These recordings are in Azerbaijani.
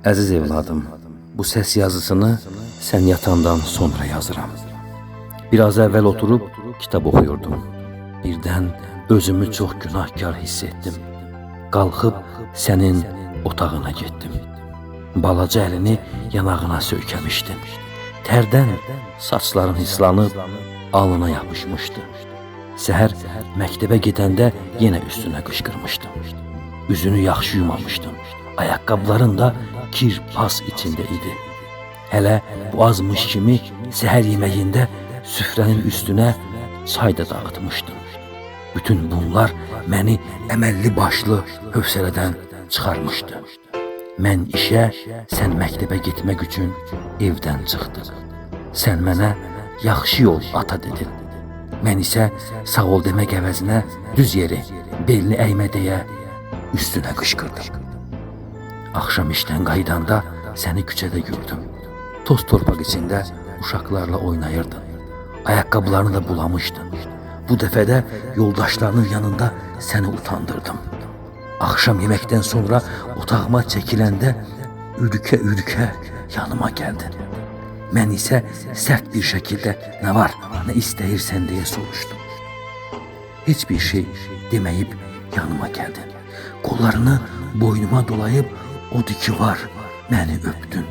Əziz evladım, bu səs yazısını sən yatandan sonra yazıram. Biraz əvvəl oturub kitab oxuyurdum. Birdən özümü çox günahkar hiss etdim. Qalxıb sənin otağına getdim. Balaca əlini yanağına söykəmişdin. Tərdən saçların hislanıb alnına yapışmışdı. Səhər məktəbə gedəndə yenə üstünə qışqırmışdım. Üzünü yaxşı yumamışdın. Ayaqqabıların da kir pas içində idi. Hələ bu azmış kimi səhər yeməyində süfrənin üstünə çay da dağıtmışdın. Bütün bunlar məni əməlli başlı hövsələdən çıxarmışdı. Mən işə, sən məktəbə getmək üçün evdən çıxdıq. Sən mənə yaxşı yol ata dedin. Mən isə sağ ol demək əvəzinə düz yeri, belini əymə deyə üstünə qışqırdım. Axşam işdən qayıdanda səni küçədə gördüm. Toz torpaq içində uşaqlarla oynayırdın. Ayaqqabılarını da bulamışdın. Bu dəfə də yoldaşlarının yanında səni utandırdım. Axşam yeməkdən sonra otağıma çəkiləndə ürkə-ürkə yanıma gəldin. Mən isə sərt bir şəkildə nə var, nə istəyirsən deyə soruşdum. Heç bir şey deməyib yanıma gəldin. Qollarını boynuma dolayıb odur ki var, məni öpdün.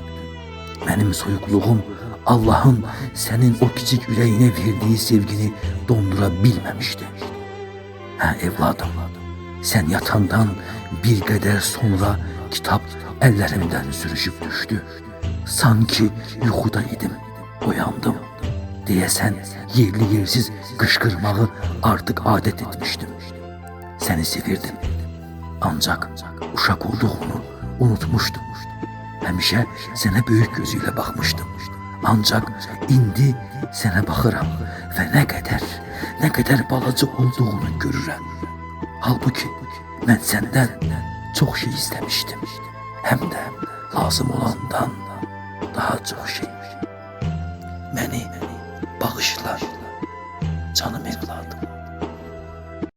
Mənim soyuqluğum Allahın sənin o kiçik ürəyinə verdiyi sevgini dondura bilməmişdi. Hə evladım, sən yatandan bir qədər sonra kitab əllərimdən sürüşüb düşdü. Sanki yuxuda idim, oyandım. Deyəsən yerli yersiz qışqırmağı artıq adət etmişdim. Səni sevirdim. Ancaq uşaq olduğunu unutmuşdum. Həmişə sənə böyük gözü ilə baxmışdım. Ancaq indi sənə baxıram və nə qədər, nə qədər balaca olduğunu görürəm. Halbuki mən səndən çox şey istəmişdim. Həm də lazım olandan daha çox şey. Məni bağışlar.